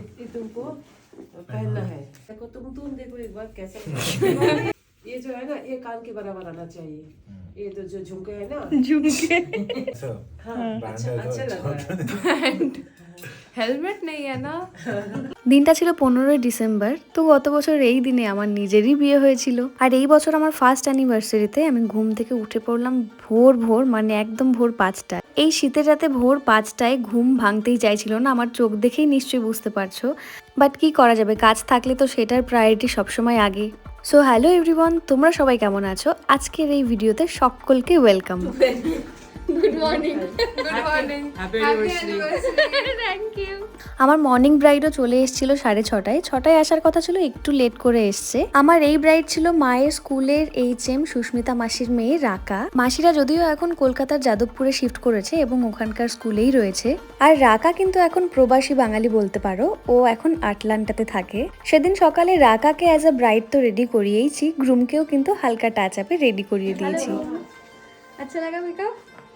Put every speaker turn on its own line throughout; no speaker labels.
ये तुमको पहनना है देखो तुम तुम देखो एक बार कैसा लगता है। ये जो है ना ये कान के बराबर आना चाहिए ये तो जो झुमके है ना
झुमके
ऐसा
हाँ अच्छा
brand है तो
अच्छा लग
अच्छा
रहा है
হেলমেট নেই না
দিনটা ছিল পনেরোই ডিসেম্বর তো গত বছর এই দিনে আমার নিজেরই বিয়ে হয়েছিল আর এই বছর আমার ফার্স্ট অ্যানিভার্সারিতে আমি ঘুম থেকে উঠে পড়লাম ভোর ভোর মানে একদম ভোর পাঁচটায় এই শীতের রাতে ভোর পাঁচটায় ঘুম ভাঙতেই চাইছিল না, আমার চোখ দেখেই নিশ্চয়ই বুঝতে পারছ। বাট কি করা যাবে, কাজ থাকলে তো সেটার প্রায়োরিটি সবসময় আগে। সো হ্যালো এভরিওয়ান তোমরা সবাই কেমন আছো? আজকের এই ভিডিওতে সকলকে welcome
good morning good morning
happy anniversary
thank you
আমার মর্নিং ব্রাইডও চলে এসেছিল সাড়ে ছটায়। ছটায় আসার কথা ছিল একটু লেট করে এসছে। আমার এই ব্রাইড ছিল মায়ের স্কুলের এইচ এম সুস্মিতা মাসির মেয়ে রাকা। মাসিরা যদিও এখন কলকাতার যাদবপুরে শিফট করেছে এবং ওখানকার স্কুলেই রয়েছে। আর রাকা কিন্তু এখন প্রবাসী বাঙালি বলতে পারো ও এখন আটলান্টাতে থাকে। সেদিন সকালে রাকাকে অ্যাজ আ ব্রাইড তো রেডি করিয়েইছি গ্রুমকেও কিন্তু হালকা টাচ আপে রেডি করিয়ে দিয়েছি।
আচ্ছা লাগা মেকআপ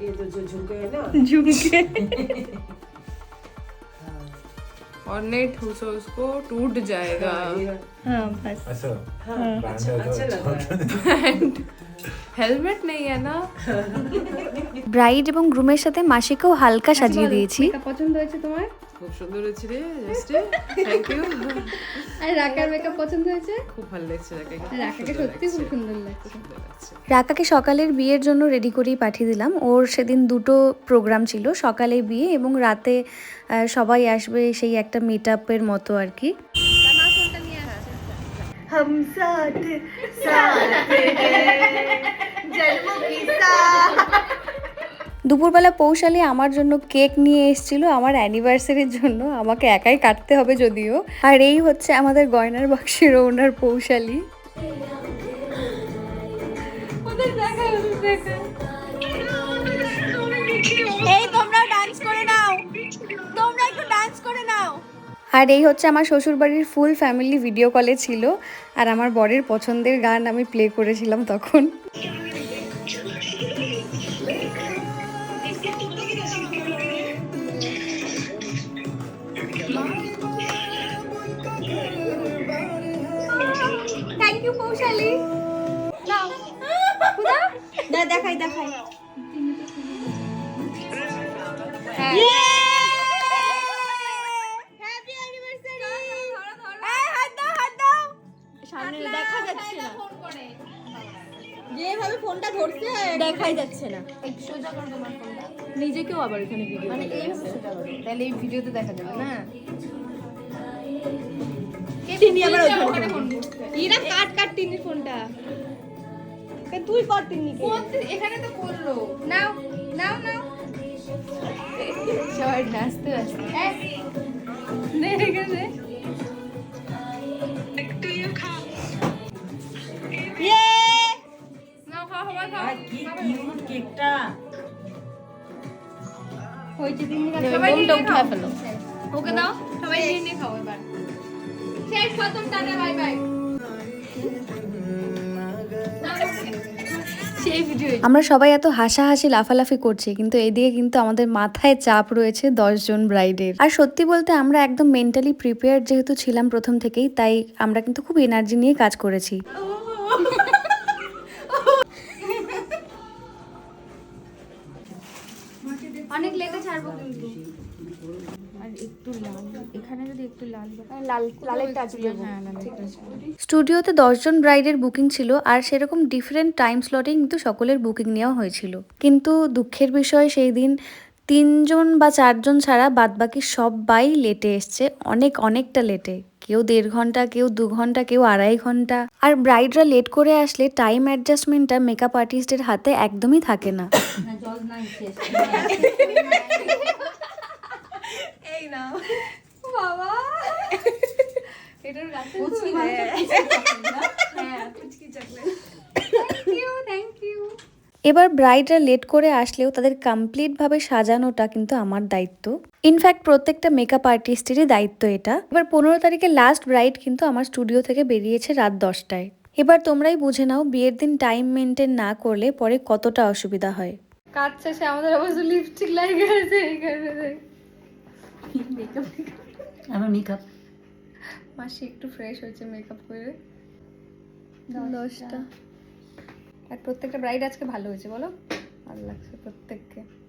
ये
तो जो झुमके है ना
झुमके
हाँ,
और नहीं ठूसो उसको टूट जाएगा
हाँ, ये-
हाँ बस
ऐसा
हाँ,
brand
अच्छा
है तो
अच्छा लग
अच्छा
रहा है
হেলমেট নেই না
ব্রাইড এবং গ্রুমের সাথে মাসিকেও হালকা সাজিয়ে দিয়েছি
পছন্দ হয়েছে তোমার
খুব সুন্দর হয়েছে রে জাস্ট থ্যাংক ইউ
আর রাকার মেকআপ পছন্দ হয়েছে
খুব ভালো লাগছে রাকাকে
রাকাকে সত্যি খুব সুন্দর লাগছে
সুন্দর লাগছে
রাকাকে সকালের বিয়ের জন্য রেডি করেই পাঠিয়ে দিলাম ওর সেদিন দুটো প্রোগ্রাম ছিল সকালে বিয়ে এবং রাতে আহ, সবাই আসবে সেই একটা মিট আপের মতো আর কি। দুপুরবেলা পৌশালি আমার জন্য কেক নিয়ে এসেছিল আমার অ্যানিভার্সারির জন্য। আমাকে একাই কাটতে হবে যদিও। আর এই হচ্ছে আমাদের গয়নার বাক্সের ওনার পৌশালি।
এই
আর এই হচ্ছে আমার শ্বশুরবাড়ির ফুল ফ্যামিলি ভিডিও কলে ছিল। আর আমার বরের পছন্দের গান আমি প্লে করেছিলাম তখন।
থ্যাংক ইউ দেখাই দেখাই। হ্যাপি দেখাই যাচ্ছে না।
নিজেকেও আবার এখানে ভিডিও মানে তাহলে এই ভিডিওতে দেখা যাবে না?
তিনি আবার ওখানে ইরা কাট কাট ফোনটা। তুই কর
এখানে তো করল। নাও নাও নাও। সবাই নাচতে আসতে
হয়েছে তিন্নি
সবাই ফেলো। ওকে দাও সবাই নিয়ে নিয়ে খাও এবার। শেষ খতম টাটা বাই বাই।
আমরা সবাই এত হাসাহাসি লাফালাফি করছি কিন্তু এদিকে কিন্তু আমাদের মাথায় চাপ রয়েছে দশজন ব্রাইডের আর সত্যি বলতে আমরা একদম মেন্টালি প্রিপেয়ার যেহেতু ছিলাম প্রথম থেকেই তাই আমরা কিন্তু খুব এনার্জি নিয়ে কাজ করেছি।
অনেক লেগে ছাড়বো কিন্তু। হ্যাঁ। টাচ
স্টুডিওতে দশজন ব্রাইডের বুকিং ছিল আর সেরকম ডিফারেন্ট টাইম স্লটে কিন্তু সকলের বুকিং নেওয়া হয়েছিল। কিন্তু দুঃখের বিষয় সেই দিন তিনজন বা চারজন ছাড়া বাদবাকি সবাই লেটে এসছে। অনেক অনেকটা লেটে কেউ দেড় ঘণ্টা কেউ দু ঘণ্টা কেউ আড়াই ঘণ্টা। আর ব্রাইডরা লেট করে আসলে টাইম অ্যাডজাস্টমেন্টটা মেকআপ আর্টিস্টের হাতে একদমই থাকে না।
এই বাবা
এটার গাছে
পুচকি
হ্যাঁ পুচকি chocolate thank you thank you
এবার ব্রাইডরা লেট করে আসলেও তাদের কমপ্লিটভাবে সাজানোটা কিন্তু আমার দায়িত্ব। ইনফ্যাক্ট প্রত্যেকটা মেকআপ আর্টিস্টেরই দায়িত্ব এটা। এবার পনেরো তারিখে লাস্ট ব্রাইড কিন্তু আমার স্টুডিও থেকে বেরিয়েছে রাত দশটায়। এবার তোমরাই বুঝে নাও বিয়ের দিন টাইম মেনটেন না করলে পরে কতটা অসুবিধা হয়।
কাজ শেষে আমাদের অবশ্য লিপস্টিক লাগে গেছে এখানে
আমার মেকআপ
মাসি একটু ফ্রেশ হয়েছে মেকআপ করে। দশটা। আর প্রত্যেকটা ব্রাইড আজকে ভালো হয়েছে বলো? ভালো লাগছে প্রত্যেককে।